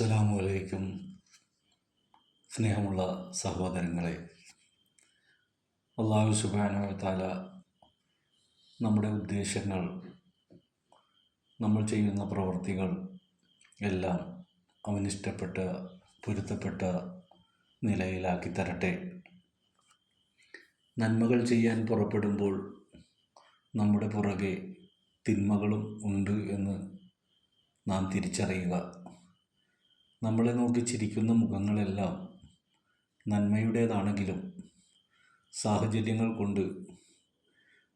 അസ്സലാമു അലൈക്കും സ്നേഹമുള്ള സഹോദരങ്ങളെ അള്ളാഹു സുബാനു താല നമ്മുടെ ഉദ്ദേശങ്ങൾ നമ്മൾ ചെയ്യുന്ന പ്രവൃത്തികൾ എല്ലാം അവനിഷ്ടപ്പെട്ട പൊരുത്തപ്പെട്ട നിലയിലാക്കി തരട്ടെ. നന്മകൾ ചെയ്യാൻ പുറപ്പെടുമ്പോൾ നമ്മുടെ പുറകെ തിന്മകളും ഉണ്ട് എന്ന് നാം തിരിച്ചറിയുക. നമ്മളെ നോക്കി ചിരിക്കുന്ന മുഖങ്ങളെല്ലാം നന്മയുടേതാണെങ്കിലും സാഹചര്യങ്ങൾ കൊണ്ട്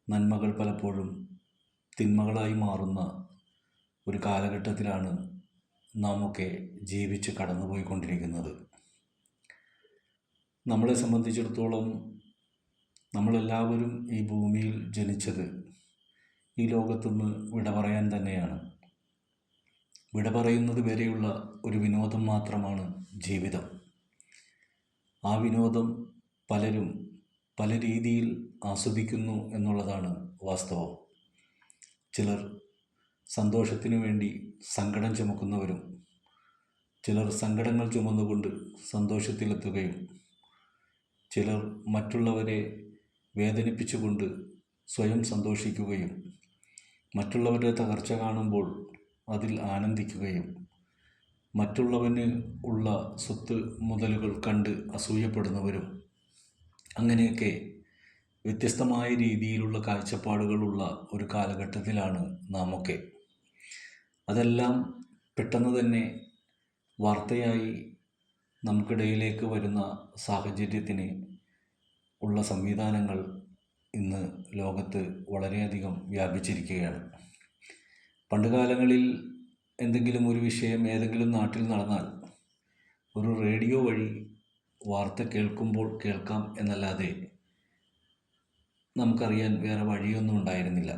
നന്മകൾ പലപ്പോഴും തിന്മകളായി മാറുന്ന ഒരു കാലഘട്ടത്തിലാണ് നാമൊക്കെ ജീവിച്ച് കടന്നുപോയിക്കൊണ്ടിരിക്കുന്നത്. നമ്മളെ സംബന്ധിച്ചിടത്തോളം നമ്മളെല്ലാവരും ഈ ഭൂമിയിൽ ജനിച്ചത് ഈ ലോകത്തുനിന്ന് വിട പറയാൻ തന്നെയാണ്. വിട പറയുന്നത് വരെയുള്ള ഒരു വിനോദം മാത്രമാണ് ജീവിതം. ആ വിനോദം പലരും പല രീതിയിൽ ആസ്വദിക്കുന്നു എന്നുള്ളതാണ് വാസ്തവം. ചിലർ സന്തോഷത്തിനു വേണ്ടി സങ്കടം ചുമക്കുന്നവരും ചിലർ സങ്കടങ്ങൾ ചുമന്നുകൊണ്ട് സന്തോഷത്തിലെത്തുകയും ചിലർ മറ്റുള്ളവരെ വേദനിപ്പിച്ചുകൊണ്ട് സ്വയം സന്തോഷിക്കുകയും മറ്റുള്ളവരുടെ തകർച്ച കാണുമ്പോൾ അതിൽ ആനന്ദിക്കുകയും മറ്റുള്ളവന് ഉള്ള സ്വത്ത് മുതലുകൾ കണ്ട് അസൂയപ്പെടുന്നവരും അങ്ങനെയൊക്കെ വ്യത്യസ്തമായ രീതിയിലുള്ള കാഴ്ചപ്പാടുകളുള്ള ഒരു കാലഘട്ടത്തിലാണ് നാമൊക്കെ. അതെല്ലാം പെട്ടെന്ന് തന്നെ വാർത്തയായി നമുക്കിടയിലേക്ക് വരുന്ന സാഹചര്യത്തിന് ഉള്ള സംവിധാനങ്ങൾ ഇന്ന് ലോകത്ത് വളരെയധികം വ്യാപിച്ചിരിക്കുകയാണ്. പണ്ടുകാലങ്ങളിൽ എന്തെങ്കിലും ഒരു വിഷയം ഏതെങ്കിലും നാട്ടിൽ നടന്നാൽ ഒരു റേഡിയോ വഴി വാർത്ത കേൾക്കുമ്പോൾ കേൾക്കാം എന്നല്ലാതെ നമുക്കറിയാൻ വേറെ വഴിയൊന്നും ഉണ്ടായിരുന്നില്ല.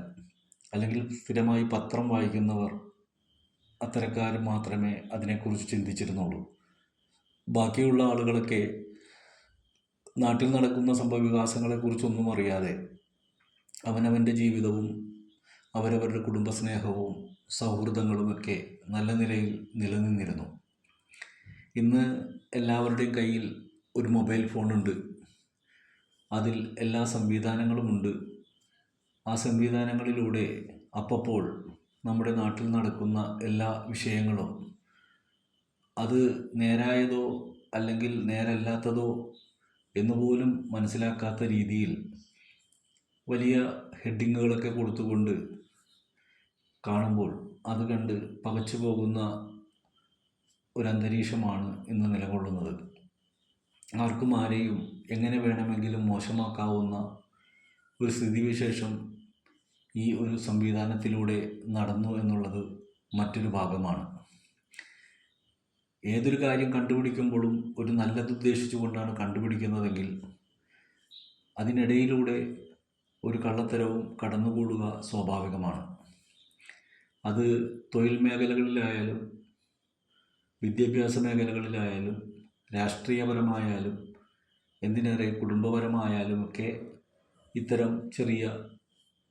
അല്ലെങ്കിൽ സ്ഥിരമായി പത്രം വായിക്കുന്നവർ അത്തരക്കാർ മാത്രമേ അതിനെക്കുറിച്ച് ചിന്തിച്ചിരുന്നുള്ളൂ. ബാക്കിയുള്ള ആളുകളൊക്കെ നാട്ടിൽ നടക്കുന്ന സംഭവവികാസങ്ങളെക്കുറിച്ചൊന്നും അറിയാതെ അവനവന്റെ ജീവിതവും അവരവരുടെ കുടുംബസ്നേഹവും സൗഹൃദങ്ങളുമൊക്കെ നല്ല നിലയിൽ നിലനിന്നിരുന്നു. ഇന്ന് എല്ലാവരുടെയും കയ്യിൽ ഒരു മൊബൈൽ ഫോണുണ്ട്. അതിൽ എല്ലാ സംവിധാനങ്ങളുമുണ്ട്. ആ സംവിധാനങ്ങളിലൂടെ അപ്പോൾ നമ്മുടെ നാട്ടിൽ നടക്കുന്ന എല്ലാ വിഷയങ്ങളും അത് നേരായതോ അല്ലെങ്കിൽ നേരല്ലാത്തതോ എന്നുപോലും മനസ്സിലാക്കാത്ത രീതിയിൽ വലിയ ഹെഡിങ്ങുകളൊക്കെ കൊടുത്തുകൊണ്ട് കാണുമ്പോൾ അത് കണ്ട് പകച്ചു പോകുന്ന ഒരു അന്തരീക്ഷമാണ് ഇന്ന് നിലകൊള്ളുന്നത്. ആർക്കും ആരെയും എങ്ങനെ വേണമെങ്കിലും മോശമാക്കാവുന്ന ഒരു സ്ഥിതിവിശേഷം ഈ ഒരു സംവിധാനത്തിലൂടെ നടന്നു എന്നുള്ളത് മറ്റൊരു ഭാഗമാണ്. ഏതൊരു കാര്യം കണ്ടുപിടിക്കുമ്പോഴും ഒരു നല്ലത് ഉദ്ദേശിച്ചുകൊണ്ടാണ് കണ്ടുപിടിക്കുന്നതെങ്കിൽ അതിനിടയിലൂടെ ഒരു കള്ളത്തരവും കടന്നുകൂടുക സ്വാഭാവികമാണ്. അത് തൊഴിൽ മേഖലകളിലായാലും വിദ്യാഭ്യാസ മേഖലകളിലായാലും രാഷ്ട്രീയപരമായാലും എന്തിനേറെ കുടുംബപരമായാലും ഒക്കെ ഇത്തരം ചെറിയ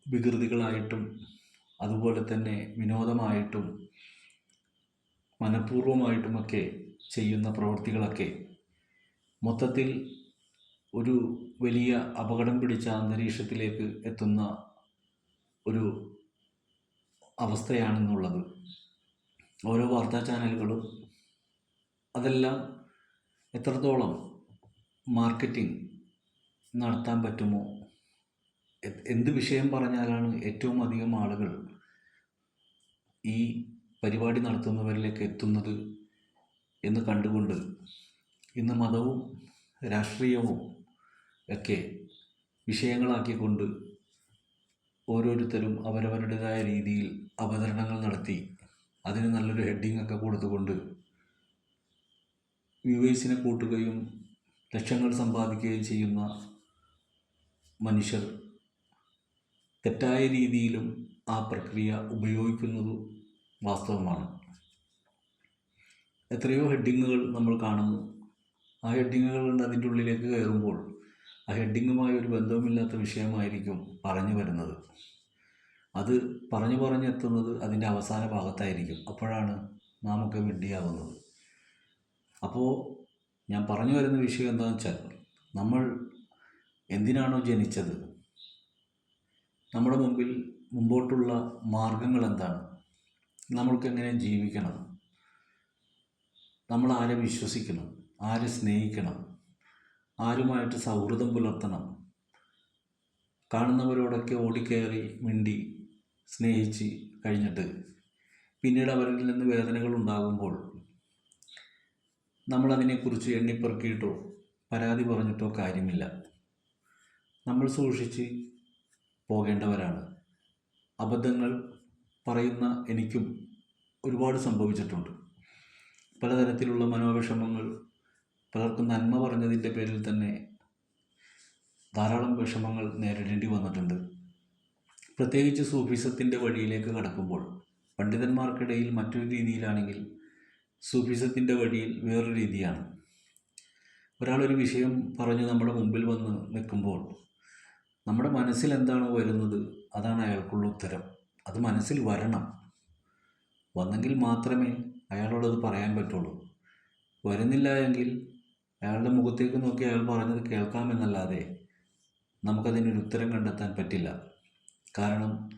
വികൃതികളായിട്ടും അതുപോലെ തന്നെ വിനോദമായിട്ടും മനഃപൂർവമായിട്ടുമൊക്കെ ചെയ്യുന്ന പ്രവൃത്തികളൊക്കെ മൊത്തത്തിൽ ഒരു വലിയ അപകടം പിടിച്ച അന്തരീക്ഷത്തിലേക്ക് എത്തുന്ന ഒരു അവസ്ഥയാണെന്നുള്ളത്. ഓരോ വാർത്താ ചാനലുകളും അതെല്ലാം എത്രത്തോളം മാർക്കറ്റിംഗ് നടത്താൻ പറ്റുമോ? എന്ത് വിഷയം പറഞ്ഞാലാണ് ഏറ്റവും അധികം ആളുകൾ ഈ പരിപാടി നടത്തുന്നവരിലേക്ക് എത്തുന്നത് എന്ന് കണ്ടുകൊണ്ട് ഇന്ന് മതവും രാഷ്ട്രീയവും ഒക്കെ വിഷയങ്ങളാക്കിക്കൊണ്ട് ഓരോരുത്തരും അവരവരുടേതായ രീതിയിൽ അവതരണങ്ങൾ നടത്തി. അതിന് നല്ലൊരു ഹെഡിങ് ഒക്കെ കൊടുത്തുകൊണ്ട് വ്യൂവേഴ്സിനെ കൂട്ടുകയും ലക്ഷങ്ങൾ സമ്പാദിക്കുകയും ചെയ്യുന്ന മനുഷ്യർ തെറ്റായ രീതിയിലും ആ പ്രക്രിയ ഉപയോഗിക്കുന്നത് വാസ്തവമാണ്. എത്രയോ ഹെഡിങ്ങുകൾ നമ്മൾ കാണുന്നു. ആ ഹെഡിങ്ങുകൾ കൊണ്ട് അതിന്റെ ഉള്ളിലേക്ക് കയറുമ്പോൾ ആ ഹെഡിങ്ങുമായി ഒരു ബന്ധവുമില്ലാത്ത വിഷയമായിരിക്കും പറഞ്ഞു വരുന്നത്. അത് പറഞ്ഞു പറഞ്ഞെത്തുന്നത് അതിന്റെ അവസാന ഭാഗത്തായിരിക്കും. അപ്പോഴാണ് നാമൊക്കെ വിഡ്ഢിയാവുന്നത് അപ്പോൾ ഞാൻ പറഞ്ഞു വരുന്ന വിഷയം എന്താണെന്ന് വെച്ചാൽ നമ്മൾ എന്തിനാണോ ജനിച്ചത്? നമ്മുടെ മുമ്പിൽ മുമ്പോട്ടുള്ള മാർഗങ്ങൾ എന്താണ്? നമ്മൾക്ക് എങ്ങനെ ജീവിക്കണം? നമ്മൾ ആരെ വിശ്വസിക്കണം? ആരെ സ്നേഹിക്കണം? ആരുമായിട്ട് സൗഹൃദം പുലർത്തണം. കാണുന്നവരോടൊക്കെ ഓടിക്കയറി മിണ്ടി സ്നേഹിച്ച് കഴിഞ്ഞിട്ട് പിന്നീട് അവരിൽ നിന്ന് വേദനകൾ ഉണ്ടാകുമ്പോൾ നമ്മളതിനെക്കുറിച്ച് എണ്ണിപ്പെറുക്കിയിട്ടോ പരാതി പറഞ്ഞിട്ടോ കാര്യമില്ല. നമ്മൾ സൂക്ഷിച്ച് പോകേണ്ടവരാണ്. അബദ്ധങ്ങൾ പറയുന്ന എനിക്കും ഒരുപാട് സംഭവിച്ചിട്ടുണ്ട്. പലതരത്തിലുള്ള മനോവിഷമങ്ങൾ പലർക്കും നന്മ പറഞ്ഞതിന്റെ പേരിൽ തന്നെ ധാരാളം വിഷമങ്ങൾ നേരിടേണ്ടി വന്നിട്ടുണ്ട്. പ്രത്യേകിച്ച് സൂഫിസത്തിന്റെ വഴിയിലേക്ക് കടക്കുമ്പോൾ പണ്ഡിതന്മാർക്കിടയിൽ മറ്റൊരു രീതിയിലാണെങ്കിൽ സൂഫിസത്തിന്റെ വഴിയിൽ വേറൊരു രീതിയാണ്. ഒരാളൊരു വിഷയം പറഞ്ഞ് നമ്മുടെ മുമ്പിൽ വന്ന് നിൽക്കുമ്പോൾ നമ്മുടെ മനസ്സിൽ എന്താണോ വരുന്നത്? അതാണ് അയാൾക്കുള്ള ഉത്തരം. അത് മനസ്സിൽ വരണം. വന്നെങ്കിൽ മാത്രമേ അയാളോടത് പറയാൻ പറ്റുള്ളൂ. വരുന്നില്ല എങ്കിൽ അയാളുടെ മുഖത്തേക്ക് നോക്കി അയാൾ പറഞ്ഞത് കേൾക്കാമെന്നല്ലാതെ നമുക്കതിനൊരു ഉത്തരം കണ്ടെത്താൻ പറ്റില്ല. കാരണം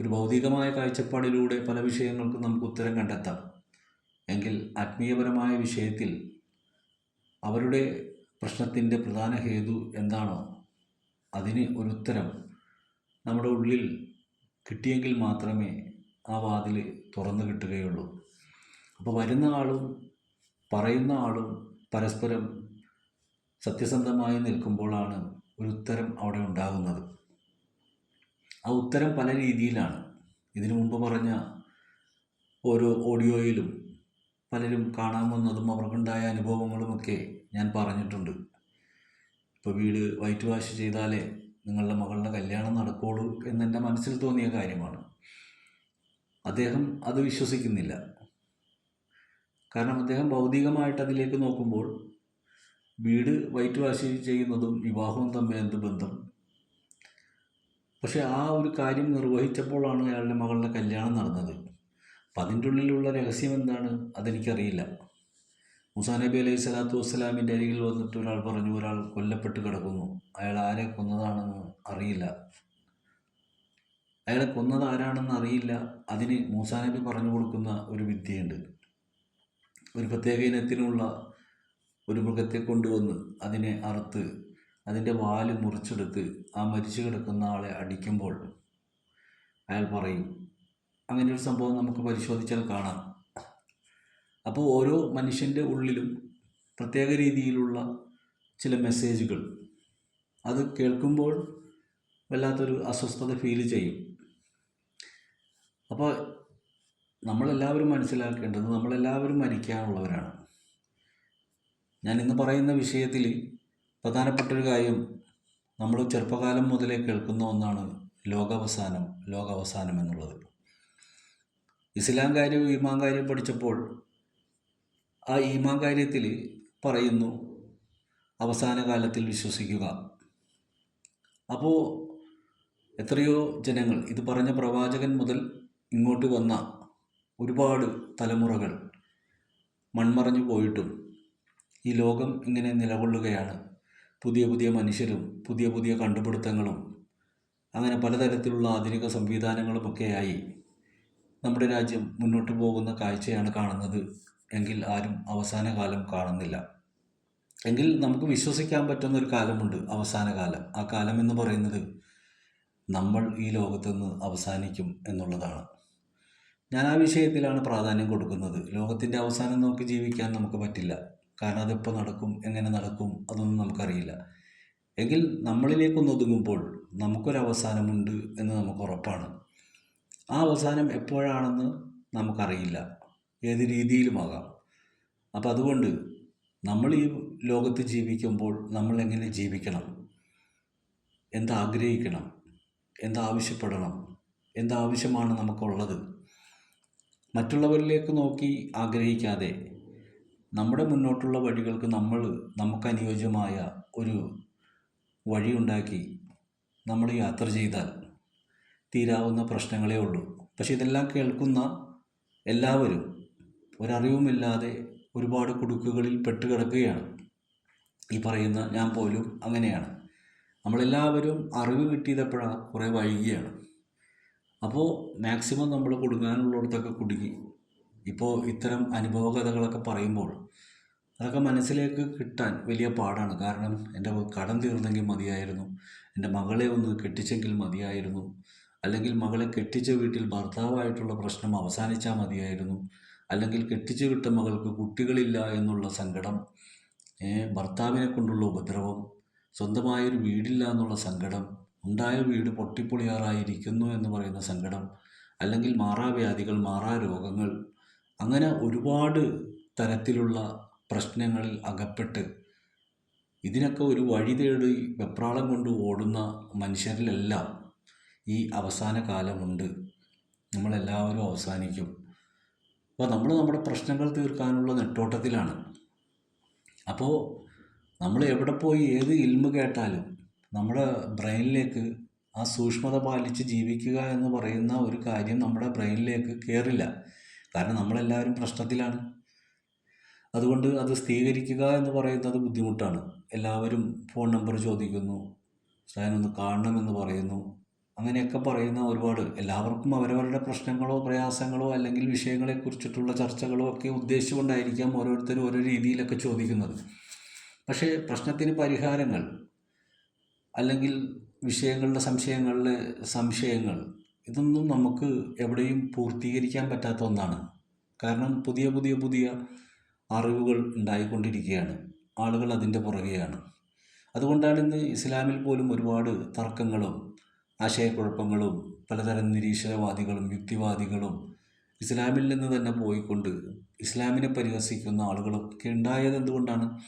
ഒരു ഭൗതികമായ കാഴ്ചപ്പാടിലൂടെ പല വിഷയങ്ങൾക്കും നമുക്ക് ഉത്തരം കണ്ടെത്താം. എങ്കിൽ ആത്മീയപരമായ വിഷയത്തിൽ അവരുടെ പ്രശ്നത്തിന്റെ പ്രധാന ഹേതു എന്താണോ അതിന് ഒരു ഉത്തരം നമ്മുടെ ഉള്ളിൽ കിട്ടിയെങ്കിൽ മാത്രമേ ആ വാതിൽ തുറന്നു കിട്ടുകയുള്ളൂ. അപ്പോൾ വരുന്ന ആളും പറയുന്ന ആളും പരസ്പരം സത്യസന്ധമായി നിൽക്കുമ്പോഴാണ് ഒരു ഉത്തരം അവിടെ ഉണ്ടാകുന്നത്. ആ ഉത്തരം പല രീതിയിലാണ്. ഇതിനു മുമ്പ് പറഞ്ഞ ഓരോ ഓഡിയോയിലും പലരും കാണാൻ വന്നതും അവർക്കുണ്ടായ അനുഭവങ്ങളുമൊക്കെ ഞാൻ പറഞ്ഞിട്ടുണ്ട്. ഇപ്പോൾ വീട് വൈറ്റ് വാഷ് ചെയ്താലേ നിങ്ങളുടെ മകളുടെ കല്യാണം നടക്കുകയുള്ളൂ എന്നെന്റെ മനസ്സിൽ തോന്നിയ കാര്യമാണ്. അദ്ദേഹം അത് വിശ്വസിക്കുന്നില്ല. കാരണം അദ്ദേഹം ഭൗതികമായിട്ട് അതിലേക്ക് നോക്കുമ്പോൾ വീട് വൈറ്റ് വാഷ് ചെയ്യുന്നതും വിവാഹവും തമ്മിൽ എന്ത് ബന്ധം? പക്ഷേ ആ ഒരു കാര്യം നിർവഹിച്ചപ്പോഴാണ് അയാളുടെ മകളുടെ കല്യാണം നടന്നത്. അപ്പം അതിന്റെ ഉള്ളിലുള്ള രഹസ്യം എന്താണ്? അതെനിക്കറിയില്ല. മുസാ നബി അലൈഹി സ്വലാത്തു വസ്സലാമിന്റെ അരികിൽ വന്നിട്ട് ഒരാൾ പറഞ്ഞു ഒരാൾ കൊല്ലപ്പെട്ട് കിടക്കുന്നു. അയാൾ ആരെ കൊന്നതാണെന്ന് അറിയില്ല. അയാളെ കൊന്നത് ആരാണെന്ന് അറിയില്ല. അതിന് മൂസാ നബി പറഞ്ഞു കൊടുക്കുന്ന ഒരു വിദ്യയുണ്ട്. ഒരു പ്രത്യേക ഇനത്തിനുള്ള ഒരു മൃഗത്തെ കൊണ്ടുവന്ന് അതിനെ അറുത്ത് അതിന്റെ വാൽ മുറിച്ചെടുത്ത് ആ മരിച്ചു കിടക്കുന്ന ആളെ അടിക്കുമ്പോൾ അയാൾ പറയും അങ്ങനെ ഒരു സംഭവം നമുക്ക് പരിശോധിച്ചാൽ കാണാം. അപ്പോൾ ഓരോ മനുഷ്യന്റെ ഉള്ളിലും പ്രത്യേക രീതിയിലുള്ള ചില മെസ്സേജുകൾ. അത് കേൾക്കുമ്പോൾ വല്ലാത്തൊരു അസ്വസ്ഥത ഫീൽ ചെയ്യും. അപ്പോൾ നമ്മളെല്ലാവരും മനസ്സിലാക്കേണ്ടത് നമ്മളെല്ലാവരും മരിക്കാനുള്ളവരാണ്. ഞാൻ ഇന്ന് പറയുന്ന വിഷയത്തിൽ പ്രധാനപ്പെട്ടൊരു കാര്യം നമ്മൾ ചെറുപ്പകാലം മുതലേ കേൾക്കുന്ന ഒന്നാണ് ലോകാവസാനം ലോകാവസാനം എന്നുള്ളത്. ഇസ്ലാം കാര്യം ഈമാൻ കാര്യം പഠിച്ചപ്പോൾ ആ ഈമാൻ കാര്യത്തിൽ പറയുന്നു അവസാന കാലത്തിൽ വിശ്വസിക്കുക. അപ്പോൾ എത്രയോ ജനങ്ങൾ ഇത് പറഞ്ഞ പ്രവാചകൻ മുതൽ ഇങ്ങോട്ട് വന്ന ഒരുപാട് തലമുറകൾ മൺമറഞ്ഞു പോയിട്ടും ഈ ലോകം ഇങ്ങനെ നിലകൊള്ളുകയാണ്. പുതിയ പുതിയ മനുഷ്യരും പുതിയ പുതിയ കണ്ടുപിടുത്തങ്ങളും അങ്ങനെ പലതരത്തിലുള്ള ആധുനിക സംവിധാനങ്ങളുമൊക്കെയായി നമ്മുടെ രാജ്യം മുന്നോട്ട് പോകുന്ന കാഴ്ചയാണ് കാണുന്നത്. എങ്കിൽ ആരും അവസാന കാലം കാണുന്നില്ല. എങ്കിൽ നമുക്ക് വിശ്വസിക്കാൻ പറ്റുന്ന ഒരു കാലമുണ്ട് അവസാന കാലം. ആ കാലം എന്ന് പറയുന്നത് നമ്മൾ ഈ ലോകത്തുനിന്ന് അവസാനിക്കും എന്നുള്ളതാണ്. ഞാൻ ആ വിഷയത്തിലാണ് പ്രാധാന്യം കൊടുക്കുന്നത്. ലോകത്തിന്റെ അവസാനം നോക്കി ജീവിക്കാൻ നമുക്ക് പറ്റില്ല. കാരണം അതെപ്പോൾ നടക്കും എങ്ങനെ നടക്കും അതൊന്നും നമുക്കറിയില്ല. എങ്കിൽ നമ്മളിലേക്കൊന്ന് ഒതുങ്ങുമ്പോൾ നമുക്കൊരവസാനമുണ്ട് എന്ന് നമുക്ക് ഉറപ്പാണ്. ആ അവസാനം എപ്പോഴാണെന്ന് നമുക്കറിയില്ല. ഏത് രീതിയിലുമാകാം. അപ്പം അതുകൊണ്ട് നമ്മൾ ഈ ലോകത്ത് ജീവിക്കുമ്പോൾ നമ്മൾ എങ്ങനെ ജീവിക്കണം? എന്താഗ്രഹിക്കണം? എന്താവശ്യപ്പെടണം? എന്താവശ്യമാണ് നമുക്കുള്ളത്? മറ്റുള്ളവരിലേക്ക് നോക്കി ആഗ്രഹിക്കാതെ നമ്മുടെ മുന്നോട്ടുള്ള വഴികൾക്ക് നമ്മൾ നമുക്ക് അനുയോജ്യമായ ഒരു വഴി ഉണ്ടാക്കി നമ്മൾ യാത്ര ചെയ്താൽ തീരാവുന്ന പ്രശ്നങ്ങളേ ഉള്ളൂ. പക്ഷെ ഇതെല്ലാം കേൾക്കുന്ന എല്ലാവരും ഒരറിവുമില്ലാതെ ഒരുപാട് കുടുക്കുകളിൽ പെട്ട് കിടക്കുകയാണ് ഈ പറയുന്ന ഞാൻ പോലും അങ്ങനെയാണ്. നമ്മളെല്ലാവരും അറിവ് കിട്ടിയതെപ്പോഴാണ് കുറേ വൈകിയാണ്. അപ്പോൾ മാക്സിമം നമ്മൾ കുടുങ്ങാനുള്ളിടത്തൊക്കെ കുടുങ്ങി. ഇപ്പോൾ ഇത്തരം അനുഭവ കഥകളൊക്കെ പറയുമ്പോൾ അതൊക്കെ മനസ്സിലേക്ക് കിട്ടാൻ വലിയ പാടാണ്. കാരണം എന്റെ കടം തീർന്നെങ്കിൽ മതിയായിരുന്നു. എന്റെ മകളെ ഒന്ന് കെട്ടിച്ചെങ്കിൽ മതിയായിരുന്നു. അല്ലെങ്കിൽ മകളെ കെട്ടിച്ച വീട്ടിൽ ഭർത്താവായിട്ടുള്ള പ്രശ്നം അവസാനിച്ചാൽ മതിയായിരുന്നു. അല്ലെങ്കിൽ കെട്ടിച്ചു വിട്ട മകൾക്ക് കുട്ടികളില്ല എന്നുള്ള സങ്കടം ഭർത്താവിനെ കൊണ്ടുള്ള ഉപദ്രവം സ്വന്തമായൊരു വീടില്ല എന്നുള്ള സങ്കടം ഉണ്ടായ വീട് പൊട്ടിപ്പൊളിയാറായിരിക്കുന്നു എന്ന് പറയുന്ന സങ്കടം അല്ലെങ്കിൽ മാറാവ്യാധികൾ മാറാ രോഗങ്ങൾ അങ്ങനെ ഒരുപാട് തരത്തിലുള്ള പ്രശ്നങ്ങളിൽ അകപ്പെട്ട് ഇതിനൊക്കെ ഒരു വഴി തേടി വെപ്രാളം കൊണ്ട് ഓടുന്ന മനുഷ്യരിലെല്ലാം ഈ അവസാന കാലമുണ്ട്. നമ്മളെല്ലാവരും അവസാനിക്കും. അപ്പോൾ നമ്മൾ നമ്മുടെ പ്രശ്നങ്ങൾ തീർക്കാനുള്ള നെട്ടോട്ടത്തിലാണ്. അപ്പോൾ നമ്മൾ എവിടെ പോയി ഏത് ഇൽമ കേട്ടാലും നമ്മുടെ ബ്രെയിനിലേക്ക് ആ സൂക്ഷ്മത പാലിച്ച് ജീവിക്കുക എന്ന് പറയുന്ന ഒരു കാര്യം നമ്മുടെ ബ്രെയിനിലേക്ക് കയറില്ല കാരണം നമ്മളെല്ലാവരും പ്രശ്നത്തിലാണ്. അതുകൊണ്ട് അത് സ്ഥിരീകരിക്കുക എന്ന് പറയുന്നത് ബുദ്ധിമുട്ടാണ്. എല്ലാവരും ഫോൺ നമ്പർ ചോദിക്കുന്നു സാധനമൊന്ന് കാണണമെന്ന് പറയുന്നു. അങ്ങനെയൊക്കെ പറയുന്ന ഒരുപാട് എല്ലാവർക്കും അവരവരുടെ പ്രശ്നങ്ങളോ പ്രയാസങ്ങളോ അല്ലെങ്കിൽ വിഷയങ്ങളെക്കുറിച്ചിട്ടുള്ള ചർച്ചകളോ ഒക്കെ ഉദ്ദേശിച്ചുകൊണ്ടായിരിക്കാം ഓരോരുത്തരും ഓരോ രീതിയിലൊക്കെ ചോദിക്കുന്നത്. പക്ഷേ പ്രശ്നത്തിന് പരിഹാരങ്ങൾ അല്ലെങ്കിൽ വിഷയങ്ങളുടെ സംശയങ്ങളിലെ സംശയങ്ങൾ ഇതൊന്നും നമുക്ക് എവിടെയും പൂർത്തീകരിക്കാൻ പറ്റാത്ത ഒന്നാണ്. കാരണം പുതിയ പുതിയ പുതിയ അറിവുകൾ ഉണ്ടായിക്കൊണ്ടിരിക്കുകയാണ്. ആളുകൾ അതിന്റെ പുറകെയാണ്. അതുകൊണ്ടാണ് ഇന്ന് ഇസ്ലാമിൽ പോലും ഒരുപാട് തർക്കങ്ങളും ആശയക്കുഴപ്പങ്ങളും പലതരം നിരീശ്വരവാദികളും യുക്തിവാദികളും ഇസ്ലാമിൽ നിന്ന് തന്നെ പോയിക്കൊണ്ട് ഇസ്ലാമിനെ പരിഹസിക്കുന്ന ആളുകളൊക്കെ ഉണ്ടായത് എന്തുകൊണ്ടാണ്?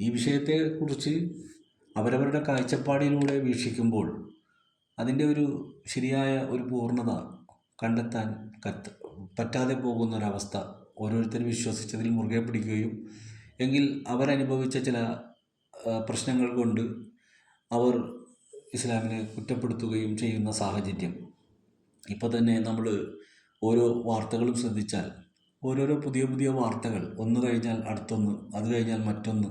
ഈ വിഷയത്തെക്കുറിച്ച് അവരവരുടെ കാഴ്ചപ്പാടിലൂടെ വീക്ഷിക്കുമ്പോൾ അതിന്റെ ഒരു ശരിയായ ഒരു പൂർണത കണ്ടെത്താൻ കത്ത് പറ്റാതെ പോകുന്നൊരവസ്ഥ ഓരോരുത്തർ വിശ്വസിച്ചതിൽ മുറുകെ പിടിക്കുകയും എങ്കിൽ അവരനുഭവിച്ച ചില പ്രശ്നങ്ങൾ കൊണ്ട് അവർ ഇസ്ലാമിനെ കുറ്റപ്പെടുത്തുകയും ചെയ്യുന്ന സാഹചര്യം. ഇപ്പോൾ തന്നെ നമ്മൾ ഓരോ വാർത്തകളും ശ്രദ്ധിച്ചാൽ ഓരോരോ പുതിയ പുതിയ വാർത്തകൾ ഒന്ന് കഴിഞ്ഞാൽ അടുത്തൊന്ന് അത് കഴിഞ്ഞാൽ മറ്റൊന്ന്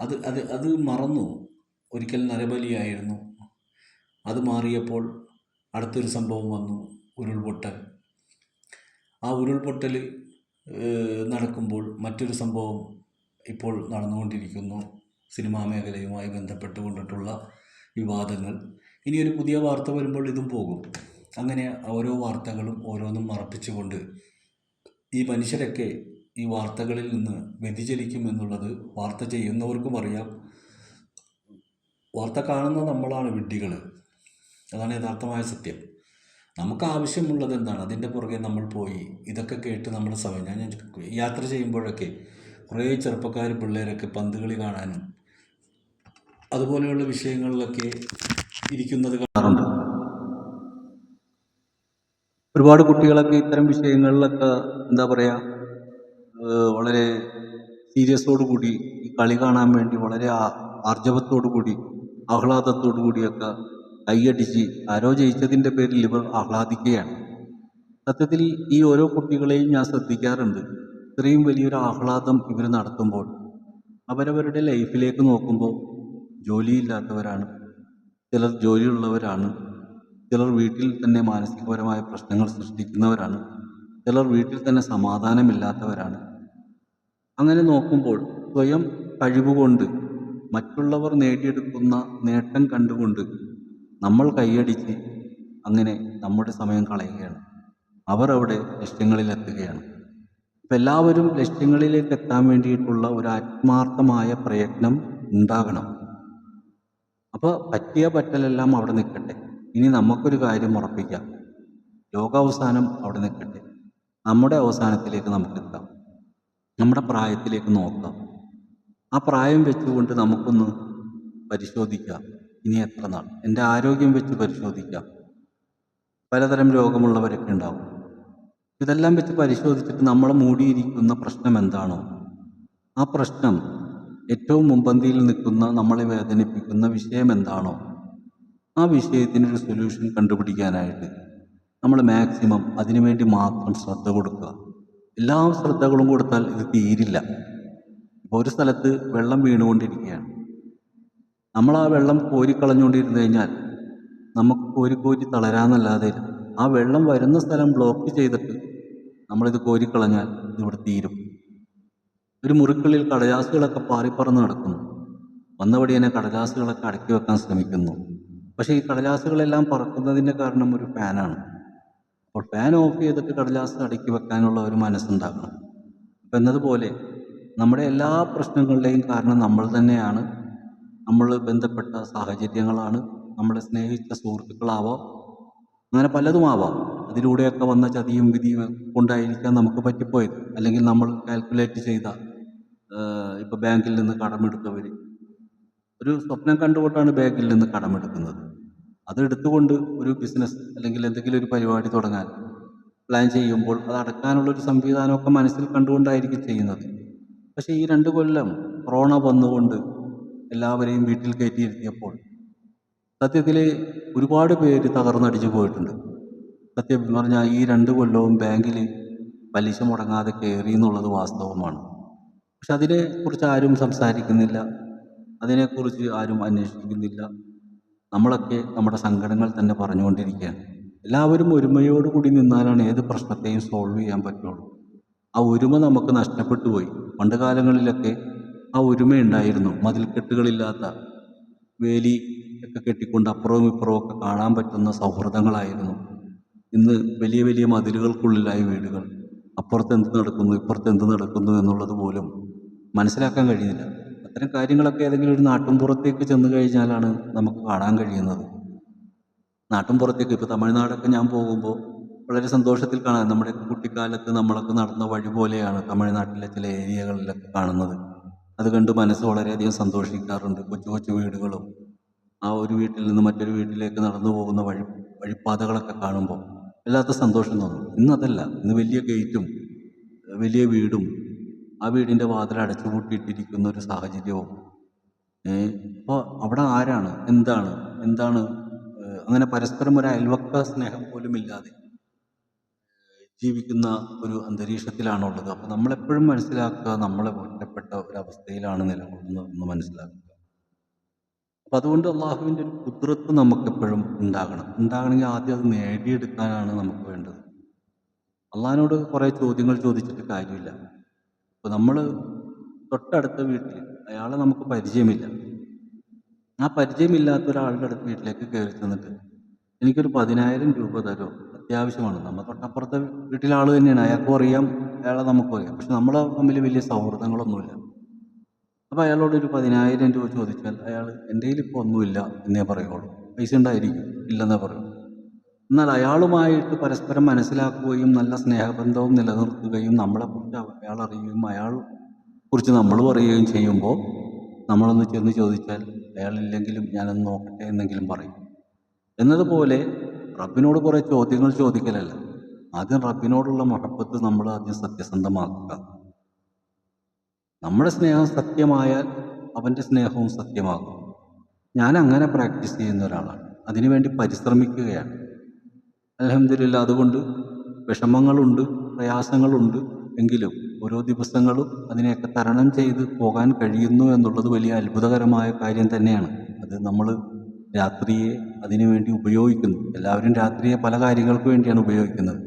അത് അത് അത് മറന്നു. ഒരിക്കൽ നരബലിയായിരുന്നു. അത് മാറിയപ്പോൾ അടുത്തൊരു സംഭവം വന്നു. ഉരുൾപൊട്ടൽ. ആ ഉരുൾപൊട്ടൽ നടക്കുമ്പോൾ മറ്റൊരു സംഭവം ഇപ്പോൾ നടന്നുകൊണ്ടിരിക്കുന്നു. സിനിമാ മേഖലയുമായി ബന്ധപ്പെട്ടുകൊണ്ടിട്ടുള്ള വിവാദങ്ങൾ. ഇനി ഒരു പുതിയ വാർത്ത വരുമ്പോൾ ഇതും പോകും. അങ്ങനെ ഓരോ വാർത്തകളും ഓരോന്നും മറപ്പിച്ചുകൊണ്ട് ഈ മനുഷ്യരൊക്കെ ഈ വാർത്തകളിൽ നിന്ന് വ്യതിചലിക്കും എന്നുള്ളത് വാർത്ത ചെയ്യുന്നവർക്കും അറിയാം. വാർത്ത കാണുന്ന നമ്മളാണ് വിഡ്ഢികൾ അതാണ് യഥാർത്ഥമായ സത്യം. നമുക്ക് ആവശ്യമുള്ളത് എന്താണ്? അതിന്റെ പുറകെ നമ്മൾ പോയി ഇതൊക്കെ കേട്ട് നമ്മൾ സമയം ഞാൻ യാത്ര ചെയ്യുമ്പോഴൊക്കെ കുറേ ചെറുപ്പക്കാർ പിള്ളേരൊക്കെ പന്ത് കളി കാണാനും അതുപോലെയുള്ള വിഷയങ്ങളിലൊക്കെ ഇരിക്കുന്നത് കാണാറുണ്ട്. ഒരുപാട് കുട്ടികളൊക്കെ ഇത്തരം വിഷയങ്ങളിലൊക്കെ എന്താ പറയുക വളരെ സീരിയസോടു കൂടി ഈ കളി കാണാൻ വേണ്ടി വളരെ ആർജവത്തോടു കൂടി ആഹ്ലാദത്തോടു കൂടിയൊക്കെ കൈയടിച്ച് ആരോ ജയിച്ചതിന്റെ പേരിൽ ഇവർ ആഹ്ലാദിക്കുകയാണ്. സത്യത്തിൽ ഈ ഓരോ കുട്ടികളെയും ഞാൻ ശ്രദ്ധിക്കാറുണ്ട്. ഇത്രയും വലിയൊരു ആഹ്ലാദം ഇവർ നടത്തുമ്പോൾ അവരവരുടെ ലൈഫിലേക്ക് നോക്കുമ്പോൾ ജോലിയില്ലാത്തവരാണ് ചിലർ ജോലിയുള്ളവരാണ് ചിലർ വീട്ടിൽ തന്നെ മാനസികപരമായ പ്രശ്നങ്ങൾ സൃഷ്ടിക്കുന്നവരാണ് ചിലർ വീട്ടിൽ തന്നെ സമാധാനമില്ലാത്തവരാണ്. അങ്ങനെ നോക്കുമ്പോൾ സ്വയം കഴിവുകൊണ്ട് മറ്റുള്ളവർ നേടിയെടുക്കുന്ന നേട്ടം കണ്ടുകൊണ്ട് നമ്മൾ കൈയടിച്ച് അങ്ങനെ നമ്മുടെ സമയം കളയുകയാണ്. അവർ അവിടെ ലക്ഷ്യങ്ങളിലെത്തുകയാണ് അപ്പം എല്ലാവരും ലക്ഷ്യങ്ങളിലേക്ക് എത്താൻ വേണ്ടിയിട്ടുള്ള ഒരു ആത്മാർത്ഥമായ പ്രയത്നം ഉണ്ടാകണം. അപ്പോൾ പറ്റിയ പറ്റലെല്ലാം അവിടെ നിൽക്കട്ടെ. ഇനി നമുക്കൊരു കാര്യം ഉറപ്പിക്കാം. ലോകാവസാനം അവിടെ നിൽക്കട്ടെ. നമ്മുടെ അവസാനത്തിലേക്ക് നമുക്കെത്താം നമ്മുടെ പ്രായത്തിലേക്ക് നോക്കാം. ആ പ്രായം വെച്ചുകൊണ്ട് നമുക്കൊന്ന് പരിശോധിക്കാം. ഇനി എത്ര നാൾ? എന്റെ ആരോഗ്യം വെച്ച് പരിശോധിക്കാം. പലതരം രോഗമുള്ളവരൊക്കെ ഉണ്ടാവും. ഇതെല്ലാം വെച്ച് പരിശോധിച്ചിട്ട് നമ്മൾ മൂടിയിരിക്കുന്ന പ്രശ്നം എന്താണോ ആ പ്രശ്നം ഏറ്റവും മുമ്പന്തിയിൽ നിൽക്കുന്ന നമ്മളെ വേദനിപ്പിക്കുന്ന വിഷയം എന്താണോ ആ വിഷയത്തിനൊരു സൊല്യൂഷൻ കണ്ടുപിടിക്കാനായിട്ട് നമ്മൾ മാക്സിമം അതിനുവേണ്ടി മാത്രം ശ്രദ്ധ കൊടുക്കുക. എല്ലാ ശ്രദ്ധകളും കൊടുത്താൽ ഇത് തീരില്ല. ഇപ്പോൾ ഒരു സ്ഥലത്ത് വെള്ളം വീണുകൊണ്ടിരിക്കുകയാണ്. നമ്മൾ ആ വെള്ളം കോരിക്കളഞ്ഞുകൊണ്ടിരുന്നു കഴിഞ്ഞാൽ നമുക്ക് കോരി കോരി തളരാന്നല്ലാതെ ആ വെള്ളം വരുന്ന സ്ഥലം ബ്ലോക്ക് ചെയ്തിട്ട് നമ്മളിത് കോരിക്കളഞ്ഞാൽ ഇതിവിടെ തീരും. ഒരു മുറിക്കുള്ളിൽ കടലാസുകളൊക്കെ പാറിപ്പറന്ന് നടക്കുന്നു. വന്നപടി തന്നെ കടലാസുകളൊക്കെ അടക്കി വെക്കാൻ ശ്രമിക്കുന്നു. പക്ഷേ ഈ കടലാസുകളെല്ലാം പറക്കുന്നതിന്റെ കാരണം ഒരു ഫാനാണ് അപ്പോൾ ഫാൻ ഓഫ് ചെയ്തിട്ട് കടലാസ് അടുക്കി വെക്കാനുള്ള ഒരു മനസ്സുണ്ടാകണം. അപ്പം എന്നതുപോലെ നമ്മുടെ എല്ലാ പ്രശ്നങ്ങളുടെയും കാരണം നമ്മൾ തന്നെയാണ്. നമ്മൾ ബന്ധപ്പെട്ട സാഹചര്യങ്ങളാണ്. നമ്മളെ സ്നേഹിച്ച സുഹൃത്തുക്കളാവാം. അങ്ങനെ പലതുമാവാം അതിലൂടെയൊക്കെ വന്ന ചതിയും വിധിയും കൊണ്ടായിരിക്കാം നമുക്ക് പറ്റിപ്പോയത്. അല്ലെങ്കിൽ നമ്മൾ കാൽക്കുലേറ്റ് ചെയ്ത ഇപ്പോൾ ബാങ്കിൽ നിന്ന് കടമെടുത്തവർ ഒരു സ്വപ്നം കണ്ടുകൊണ്ടാണ് ബാങ്കിൽ നിന്ന് കടമെടുക്കുന്നത്. അത് എടുത്തുകൊണ്ട് ഒരു ബിസിനസ് അല്ലെങ്കിൽ എന്തെങ്കിലും ഒരു പരിപാടി തുടങ്ങാൻ പ്ലാൻ ചെയ്യുമ്പോൾ അത് അടക്കാനുള്ള ഒരു സംവിധാനമൊക്കെ മനസ്സിൽ കണ്ടുകൊണ്ടായിരിക്കും ചെയ്യുന്നത്. പക്ഷേ ഈ രണ്ട് കൊല്ലം കൊറോണ വന്നുകൊണ്ട് എല്ലാവരെയും വീട്ടിൽ കയറ്റിയിരുത്തിയപ്പോൾ സത്യത്തിൽ ഒരുപാട് പേര് തകർന്നടിച്ചു പോയിട്ടുണ്ട്. സത്യം പറഞ്ഞാൽ ഈ രണ്ട് കൊല്ലവും ബാങ്കിൽ പലിശ മുടങ്ങാതെ കയറി എന്നുള്ളത് വാസ്തവമാണ്. പക്ഷെ അതിനെക്കുറിച്ച് ആരും സംസാരിക്കുന്നില്ല. അതിനെക്കുറിച്ച് ആരും അന്വേഷിക്കുന്നില്ല. നമ്മളൊക്കെ നമ്മുടെ സങ്കടങ്ങൾ തന്നെ പറഞ്ഞുകൊണ്ടിരിക്കുകയാണ്. എല്ലാവരും ഒരുമയോടുകൂടി നിന്നാലാണ് ഏത് പ്രശ്നത്തെയും സോൾവ് ചെയ്യാൻ പറ്റുള്ളൂ. ആ ഒരുമ നമുക്ക് നഷ്ടപ്പെട്ടു പോയി. പണ്ട് കാലങ്ങളിലൊക്കെ ആ ഒരുമയുണ്ടായിരുന്നു മതിൽക്കെട്ടുകളില്ലാത്ത വേലി ഒക്കെ കെട്ടിക്കൊണ്ട് അപ്പുറവും ഇപ്പുറവും ഒക്കെ കാണാൻ പറ്റുന്ന സൗഹൃദങ്ങളായിരുന്നു. ഇന്ന് വലിയ വലിയ മതിലുകൾക്കുള്ളിലായി വീടുകൾ. അപ്പുറത്ത് എന്ത് നടക്കുന്നു ഇപ്പുറത്ത് എന്ത് നടക്കുന്നു എന്നുള്ളത് പോലും മനസ്സിലാക്കാൻ കഴിയുന്നില്ല. അത്തരം കാര്യങ്ങളൊക്കെ ഏതെങ്കിലും ഒരു നാട്ടിൻപുറത്തേക്ക് ചെന്ന് കഴിഞ്ഞാലാണ് നമുക്ക് കാണാൻ കഴിയുന്നത്. നാട്ടിൻപുറത്തേക്ക് ഇപ്പോൾ തമിഴ്നാടൊക്കെ ഞാൻ പോകുമ്പോൾ വളരെ സന്തോഷത്തിൽ കാണാം. നമ്മുടെ കുട്ടിക്കാലത്ത് നമ്മളൊക്കെ നടന്ന വഴി പോലെയാണ് തമിഴ്നാട്ടിലെ ചില ഏരിയകളിലൊക്കെ കാണുന്നത്. അത് കണ്ട് മനസ്സ് വളരെയധികം സന്തോഷിക്കാറുണ്ട്. കൊച്ചു കൊച്ചു വീടുകളും ആ ഒരു വീട്ടിൽ നിന്ന് മറ്റൊരു വീട്ടിലേക്ക് നടന്നു പോകുന്ന വഴി വഴിപ്പാതകളൊക്കെ കാണുമ്പോൾ വല്ലാത്ത സന്തോഷം തോന്നും. ഇന്നതല്ല ഇന്ന് വലിയ ഗേറ്റും വലിയ വീടും ആ വീടിന്റെ വാതിൽ അടച്ചു പൂട്ടിയിട്ടിരിക്കുന്ന ഒരു സാഹചര്യവും. അപ്പോൾ അവിടെ ആരാണ്? എന്താണ്? എന്താണ്? അങ്ങനെ പരസ്പരം ഒരു അയൽവക്ക സ്നേഹം പോലും ഇല്ലാതെ ജീവിക്കുന്ന ഒരു അന്തരീക്ഷത്തിലാണുള്ളത്. അപ്പോൾ നമ്മളെപ്പോഴും മനസ്സിലാക്കുക നമ്മളെ ഒറ്റപ്പെട്ട ഒരു അവസ്ഥയിലാണ് നിലകൊള്ളുന്നത് എന്ന് മനസ്സിലാക്കുക. അപ്പം അതുകൊണ്ട് അള്ളാഹുവിന്റെ ഒരു കുതിരത്ത് നമുക്കെപ്പോഴും ഉണ്ടാകണം. ഉണ്ടാകണമെങ്കിൽ ആദ്യം അത് നേടിയെടുക്കാനാണ് നമുക്ക് വേണ്ടത്. അള്ളാഹിനോട് കുറേ ചോദ്യങ്ങൾ ചോദിച്ചിട്ട് കാര്യമില്ല. ഇപ്പോൾ നമ്മൾ തൊട്ടടുത്ത വീട്ടിൽ അയാളെ നമുക്ക് പരിചയമില്ല. ആ പരിചയമില്ലാത്ത ഒരാളുടെ അടുത്ത് വീട്ടിലേക്ക് കയറി ചെന്നിട്ട് എനിക്കൊരു പതിനായിരം രൂപ തരുമോ അത്യാവശ്യമാണ്. നമ്മൾ തൊട്ടപ്പുറത്തെ വീട്ടിലെ ആൾ തന്നെയാണ്. അയാൾക്കും അറിയാം അയാളെ നമുക്കും അറിയാം. പക്ഷെ നമ്മൾ തമ്മിൽ വലിയ സൗഹൃദങ്ങളൊന്നുമില്ല. അപ്പോൾ അയാളോട് ഒരു പതിനായിരം രൂപ ചോദിച്ചാൽ അയാൾ എന്റെ കയ്യിൽ ഇപ്പോൾ ഒന്നുമില്ല എന്നേ പറയുള്ളൂ. പൈസ ഉണ്ടായിരിക്കും ഇല്ലെന്നേ പറയൂ എന്നാൽ അയാളുമായിട്ട് പരസ്പരം മനസ്സിലാക്കുകയും നല്ല സ്നേഹബന്ധവും നിലനിർത്തുകയും നമ്മളെക്കുറിച്ച് അയാൾ അറിയുകയും അയാൾ കുറിച്ച് നമ്മൾ പറയുകയും ചെയ്യുമ്പോൾ നമ്മളൊന്ന് ചെന്ന് ചോദിച്ചാൽ അയാളില്ലെങ്കിലും ഞാനൊന്ന് നോക്കട്ടെ എന്നെങ്കിലും പറയും. എന്നതുപോലെ റബ്ബിനോട് കുറേ ചോദ്യങ്ങൾ ചോദിക്കലല്ല. ആദ്യം റബ്ബിനോടുള്ള മഹപ്പത്ത് നമ്മൾ ആദ്യം സത്യസന്ധമാക്കുക. നമ്മുടെ സ്നേഹം സത്യമായാൽ അവന്റെ സ്നേഹവും സത്യമാകും. ഞാൻ അങ്ങനെ പ്രാക്ടീസ് ചെയ്യുന്ന ഒരാളാണ്. അതിനുവേണ്ടി പരിശ്രമിക്കുകയാണ്. അലഹമില്ല അതുകൊണ്ട് വിഷമങ്ങളുണ്ട് പ്രയാസങ്ങളുണ്ട് എങ്കിലും ഓരോ ദിവസങ്ങളും അതിനെയൊക്കെ തരണം ചെയ്ത് പോകാൻ കഴിയുന്നു എന്നുള്ളത് വലിയ അത്ഭുതകരമായ കാര്യം തന്നെയാണ്. അത് നമ്മൾ രാത്രിയെ അതിനു വേണ്ടി ഉപയോഗിക്കുന്നു. എല്ലാവരും രാത്രിയെ പല കാര്യങ്ങൾക്ക് വേണ്ടിയാണ് ഉപയോഗിക്കുന്നത്.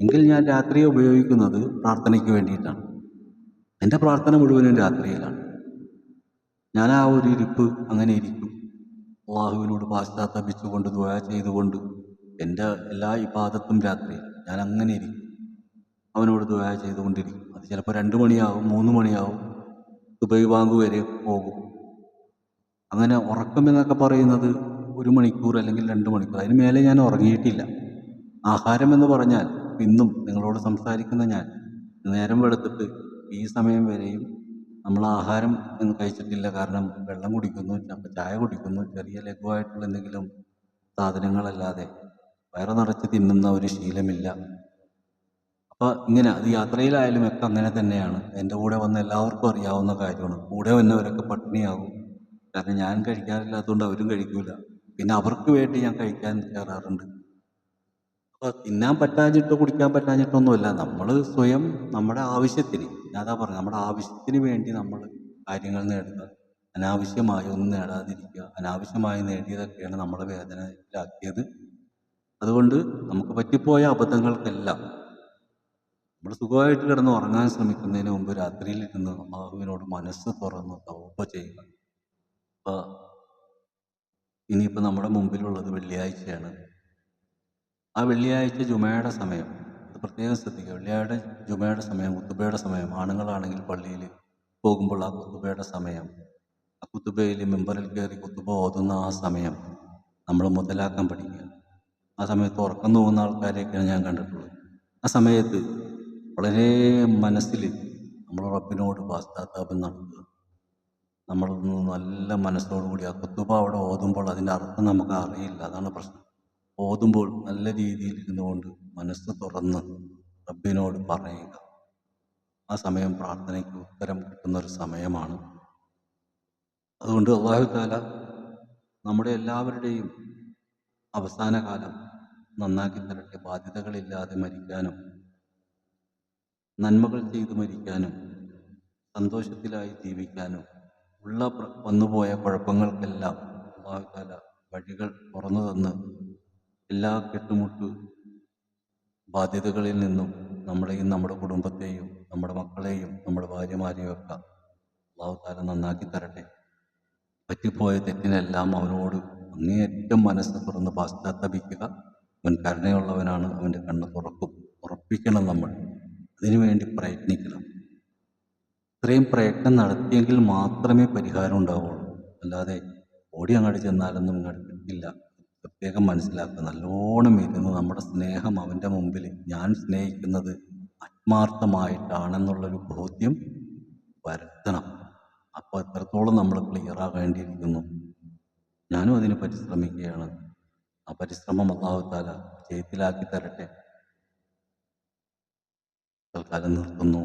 എങ്കിൽ ഞാൻ രാത്രിയെ ഉപയോഗിക്കുന്നത് പ്രാർത്ഥനയ്ക്ക് വേണ്ടിയിട്ടാണ്. എന്റെ പ്രാർത്ഥന മുഴുവനും രാത്രിയിലാണ്. ഞാൻ ആ ഒരു ഇരിപ്പ് അങ്ങനെ ഇരിക്കും. അള്ളാഹുവിനോട് പാശ്ചാത്തപിച്ചുകൊണ്ട് ദ്വയ ചെയ്തുകൊണ്ട് എന്റെ എല്ലാ ഇബാദത്തും രാത്രി ഞാൻ അങ്ങനെ ഇരിക്കും. അവനോട് ദുആ ചെയ്തുകൊണ്ടിരിക്കും. അത് ചിലപ്പോൾ രണ്ട് മണിയാവും മൂന്ന് മണിയാവും. ദുബൈ ബാങ്ക് വരെ പോകും. അങ്ങനെ ഉറക്കം എന്നൊക്കെ പറയുന്നത് ഒരു മണിക്കൂർ അല്ലെങ്കിൽ രണ്ട് മണിക്കൂർ. അതിന് മേലെ ഞാൻ ഉറങ്ങിയിട്ടില്ല. ആഹാരം എന്ന് പറഞ്ഞാൽ ഇന്നും നിങ്ങളോട് സംസാരിക്കുന്ന ഞാൻ. നേരം വെളുത്തിട്ട് ഈ സമയം വരെയും നമ്മൾ ആഹാരം ഒന്നും കഴിച്ചിട്ടില്ല. കാരണം വെള്ളം കുടിക്കുന്നു ചായ കുടിക്കുന്നു ചെറിയ ലഘുവായിട്ടുള്ള എന്തെങ്കിലും സാധനങ്ങളല്ലാതെ വയറ് നിറച്ച് തിന്നുന്ന ഒരു ശീലമില്ല. അപ്പോൾ ഇങ്ങനെ അത് യാത്രയിലായാലും ഒക്കെ അങ്ങനെ തന്നെയാണ്. എന്റെ കൂടെ വന്ന എല്ലാവർക്കും അറിയാവുന്ന കാര്യമാണ്. കൂടെ വന്നവരൊക്കെ പട്ടിണിയാകും. കാരണം ഞാൻ കഴിക്കാറില്ലാത്തതുകൊണ്ട് അവരും കഴിക്കൂല. പിന്നെ അവർക്ക് വേണ്ടി ഞാൻ കഴിക്കാൻ കയറാറുണ്ട്. അപ്പോൾ തിന്നാൻ പറ്റാഞ്ഞിട്ടോ കുടിക്കാൻ പറ്റാഞ്ഞിട്ടോ ഒന്നുമല്ല. നമ്മൾ സ്വയം നമ്മുടെ ആവശ്യത്തിന് ഞാനതാ പറഞ്ഞു നമ്മുടെ ആവശ്യത്തിന് വേണ്ടി നമ്മൾ കാര്യങ്ങൾ നേടുക. അനാവശ്യമായി ഒന്നും നേടാതിരിക്കുക. അനാവശ്യമായി നേടിയതൊക്കെയാണ് നമ്മളെ വേദനയിലാക്കിയത്. അതുകൊണ്ട് നമുക്ക് പറ്റിപ്പോയ അബദ്ധങ്ങൾക്കെല്ലാം നമ്മൾ സുഖമായിട്ട് കിടന്ന് ഉറങ്ങാൻ ശ്രമിക്കുന്നതിന് മുമ്പ് രാത്രിയിൽ ഇരുന്ന് അള്ളാഹുവിനോട് മനസ്സ് തുറന്ന് തൗപ്പ ചെയ്യുക. അപ്പോൾ ഇനിയിപ്പോൾ നമ്മുടെ മുമ്പിലുള്ളത് വെള്ളിയാഴ്ചയാണ്. ആ വെള്ളിയാഴ്ച ജുമയുടെ സമയം. അത് പ്രത്യേകം ശ്രദ്ധിക്കുക. വെള്ളിയാഴ്ച ജുമയുടെ സമയം കുത്തുബയുടെ സമയം. ആണുങ്ങളാണെങ്കിൽ പള്ളിയിൽ പോകുമ്പോൾ ആ കുത്തുബയുടെ സമയം. ആ കുത്തുബയിൽ മെമ്പറിൽ കയറി കുത്തുബ ഓതുന്ന ആ സമയം നമ്മൾ മുതലാക്കാൻ പഠിക്കുക. ആ സമയത്ത് ഉറക്കം തോന്നുന്ന ആൾക്കാരെയൊക്കെയാണ് ഞാൻ കണ്ടിട്ടുള്ളത്. ആ സമയത്ത് വളരെ മനസ്സിൽ നമ്മൾ റബ്ബിനോട് പാശ്ചാത്താപം നടത്തുക. നമ്മളൊന്ന് നല്ല മനസ്സോടുകൂടി ആ കുത്തുബ അവിടെ ഓതുമ്പോൾ അതിന്റെ അർത്ഥം നമുക്ക് അറിയില്ല. അതാണ് പ്രശ്നം. ഓതുമ്പോൾ നല്ല രീതിയിൽ ഇരുന്നുകൊണ്ട് മനസ്സ് തുറന്ന് റബ്ബിനോട് പറയുക. ആ സമയം പ്രാർത്ഥനയ്ക്ക് ഉത്തരം കിട്ടുന്ന ഒരു സമയമാണ്. അതുകൊണ്ട് അള്ളാഹു താല നമ്മുടെ എല്ലാവരുടെയും അവസാന കാലം നന്നാക്കി തരട്ടെ ബാധ്യതകളില്ലാതെ മരിക്കാനും നന്മകൾ ചെയ്ത് മരിക്കാനും സന്തോഷത്തിലായി ജീവിക്കാനും ഉള്ള വന്നുപോയ കുഴപ്പങ്ങൾക്കെല്ലാം അള്ളാഹു താല വഴികൾ തുറന്നു തന്ന് എല്ലാ കെട്ടുമുട്ട് ബാധ്യതകളിൽ നിന്നും നമ്മളെയും നമ്മുടെ കുടുംബത്തെയും നമ്മുടെ മക്കളെയും നമ്മുടെ ഭാര്യമാരെയും ഒക്കെ അള്ളാഹു താല നന്നാക്കി തരട്ടെ. പറ്റിപ്പോയ തെറ്റിനെല്ലാം അവനോട് അങ്ങേയറ്റം മനസ്സ് തുറന്ന് പാശ്ചാത്തപിക്കുക. അവൻ കരുണയുള്ളവനാണ് അവന്റെ കണ്ണ് തുറക്കും. ഉറപ്പിക്കണം നമ്മൾ. അതിനുവേണ്ടി പ്രയത്നിക്കണം. ഇത്രയും പ്രയത്നം നടത്തിയെങ്കിൽ മാത്രമേ പരിഹാരം ഉണ്ടാവുള്ളൂ. അല്ലാതെ ഓടി അങ്ങോട്ട് ചെന്നാലൊന്നും ഇങ്ങോട്ട് കിട്ടില്ല. പ്രത്യേകം മനസ്സിലാക്കുക. നല്ലോണം ഇരുന്ന് നമ്മുടെ സ്നേഹം അവന്റെ മുമ്പിൽ. ഞാൻ സ്നേഹിക്കുന്നത് ആത്മാർത്ഥമായിട്ടാണെന്നുള്ളൊരു ബോധ്യം വരുത്തണം. അപ്പോൾ എത്രത്തോളം നമ്മൾ ക്ലിയർ ആകേണ്ടിയിരിക്കുന്നു? ഞാനും അതിന് പരിശ്രമിക്കുകയാണ്. ആ പരിശ്രമം അള്ളാഹുത്താല ജയത്തിലാക്കി തരട്ടെ. തൽക്കാലം നിർത്തുന്നു.